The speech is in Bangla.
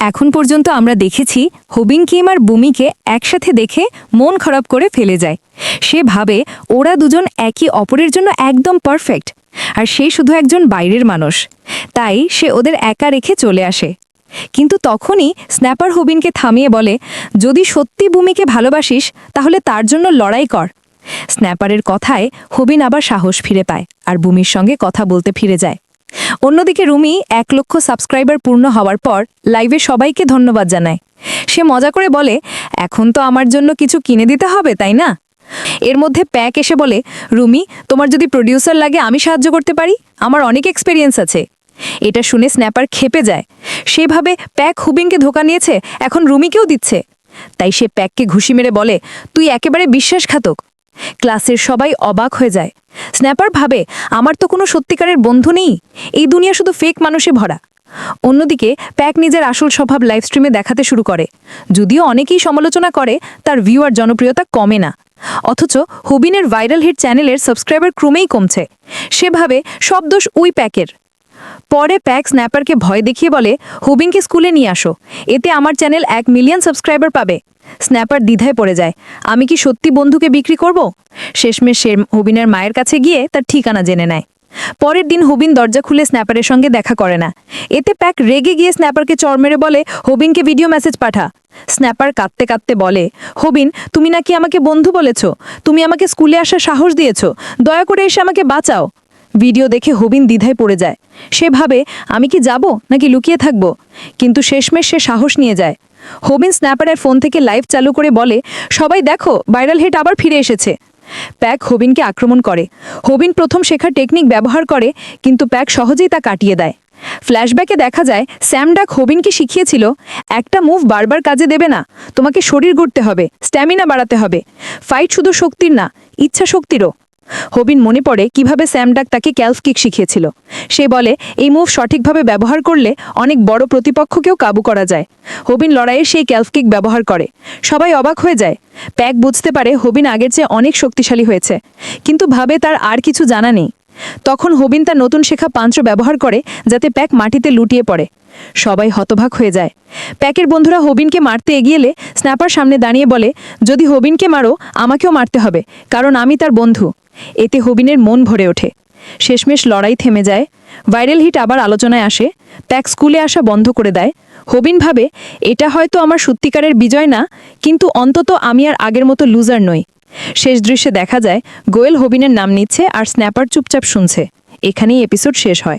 এখন পর্যন্ত আমরা দেখেছি হুবিন কিম আর বুমিকে একসাথে দেখে মন খারাপ করে ফেলে যায়। সে ভাবে ওরা দুজন একই অপরের জন্য একদম পারফেক্ট, আর সে শুধু একজন বাইরের মানুষ। তাই সে ওদের একা রেখে চলে আসে। কিন্তু তখনই স্ন্যাপার হুবিনকে থামিয়ে বলে, যদি সত্যি বুমিকে ভালোবাসিস, তাহলে তার জন্য লড়াই কর। স্ন্যাপারের কথায় হুবিন আবার সাহস ফিরে পায়, আর বুমির সঙ্গে কথা বলতে ফিরে যায়। অন্যদিকে রুমি এক লক্ষ সাবস্ক্রাইবার পূর্ণ হওয়ার পর লাইভে সবাইকে ধন্যবাদ জানায়। সে মজা করে বলে, এখন তো আমার জন্য কিছু কিনে দিতে হবে, তাই না? এর মধ্যে প্যাক এসে বলে, রুমি, তোমার যদি প্রডিউসার লাগে আমি সাহায্য করতে পারি? আমার অনেক এক্সপিরিয়েন্স আছে। এটা শুনে স্ন্যাপার খেপে যায়। সেভাবে প্যাক হুবিংকে ধোকা নিয়েছে, এখন রুমিকেও দিচ্ছে। তাই সে প্যাককে ঘুষি মেরে বলে, তুই একেবারে বিশ্বাসঘাতক। ক্লাসের সবাই অবাক হয়ে যায়। স্ন্যাপার ভাবে, আমার তো কোনো সত্যিকারের বন্ধু নেই। এই দুনিয়া শুধু ফেক মানুষে ভরা। অন্যদিকে, প্যাক নিজের আসল স্বভাব লাইভ স্ট্রিমে দেখাতে শুরু করে। যদিও অনেকেই সমালোচনা করে, তার ভিউ আর জনপ্রিয়তা কমে না। অথচ হুবিনের ভাইরাল হিট চ্যানেলের সাবস্ক্রাইবার ক্রমেই কমছে। সেভাবে সব দোষ উই প্যাকের। পরে প্যাক স্ন্যাপারকে ভয় দেখিয়ে বলে হুবিনকে স্কুলে নিয়ে আসো। এতে আমার চ্যানেল এক মিলিয়ন সাবস্ক্রাইবার পাবে। স্ন্যাপার দ্বিধায় পড়ে যায়। আমি কি সত্যি বন্ধুকে বিক্রি করব? শেষমেশ সে হুবিনের মায়ের কাছে গিয়ে তার ঠিকানা জেনে নেয়। পরের দিন হুবিন দরজা খুলে স্ন্যাপারের সঙ্গে দেখা করে না। এতে প্যাক রেগে গিয়ে স্ন্যাপারকে চড় মেরে বলে, হুবিনকে ভিডিও মেসেজ পাঠা। স্ন্যাপার কাঁদতে কাঁদতে বলে, হবিন, তুমি নাকি আমাকে বন্ধু বলেছ? তুমি আমাকে স্কুলে আসার সাহস দিয়েছ। দয়া করে এসে আমাকে বাঁচাও। ভিডিও দেখে হবিন দ্বিধায় পড়ে যায়। সে ভাবে, আমি কি যাব নাকি লুকিয়ে থাকব? কিন্তু শেষমেশ সে সাহস নিয়ে যায়। হবিন স্ন্যাপারের ফোন থেকে লাইভ চালু করে বলে, সবাই দেখো, ভাইরাল হেট আবার ফিরে এসেছে। প্যাক হবিনকে আক্রমণ করে। হবিন প্রথম শেখার টেকনিক ব্যবহার করে, কিন্তু প্যাক সহজেই তা কাটিয়ে দেয়। ফ্ল্যাশব্যাকে দেখা যায়, স্যাম ডাক হবিনকে শিখিয়েছিল, একটা মুভ বারবার কাজে দেবে না, তোমাকে শরীর গড়তে হবে, স্ট্যামিনা বাড়াতে হবে। ফাইট শুধু শক্তির না ইচ্ছা শক্তিরও হবিন মনে পড়ে কীভাবে স্যাম ডাক তাকে ক্যালফ কিক শিখিয়েছিল। সে বলে, এই মুভ সঠিকভাবে ব্যবহার করলে অনেক বড় প্রতিপক্ষকেও কাবু করা যায়। হবিন লড়াইয়ে সেই ক্যালফ কিক ব্যবহার করে। সবাই অবাক হয়ে যায়। প্যাক বুঝতে পারে হবিন আগের চেয়ে অনেক শক্তিশালী হয়েছে। কিন্তু ভাবে তার আর কিছু জানা নেই। তখন হবিন তার নতুন শেখা পাঞ্চ ব্যবহার করে যাতে প্যাক মাটিতে লুটিয়ে পড়ে। সবাই হতভাগ হয়ে যায়। প্যাকের বন্ধুরা হবিনকে মারতে এগিয়েলে স্ন্যাপার সামনে দাঁড়িয়ে বলে, যদি হবিনকে মারো, আমাকেও মারতে হবে, কারণ আমি তার বন্ধু। এতে হবিনের মন ভরে ওঠে। শেষমেশ লড়াই থেমে যায়। ভাইরাল হিট আবার আলোচনায় আসে। প্যাক স্কুলে আসা বন্ধ করে দেয়। হবিন ভাবে, এটা হয়তো আমার সত্যিকারের বিজয় না, কিন্তু অন্তত আমি আর আগের মতো লুজার নই। শেষ দৃশ্যে দেখা যায়, গোয়েল হবিনের নাম নিচ্ছে আর স্ন্যাপার চুপচাপ শুনছে। এখানেই এপিসোড শেষ হয়।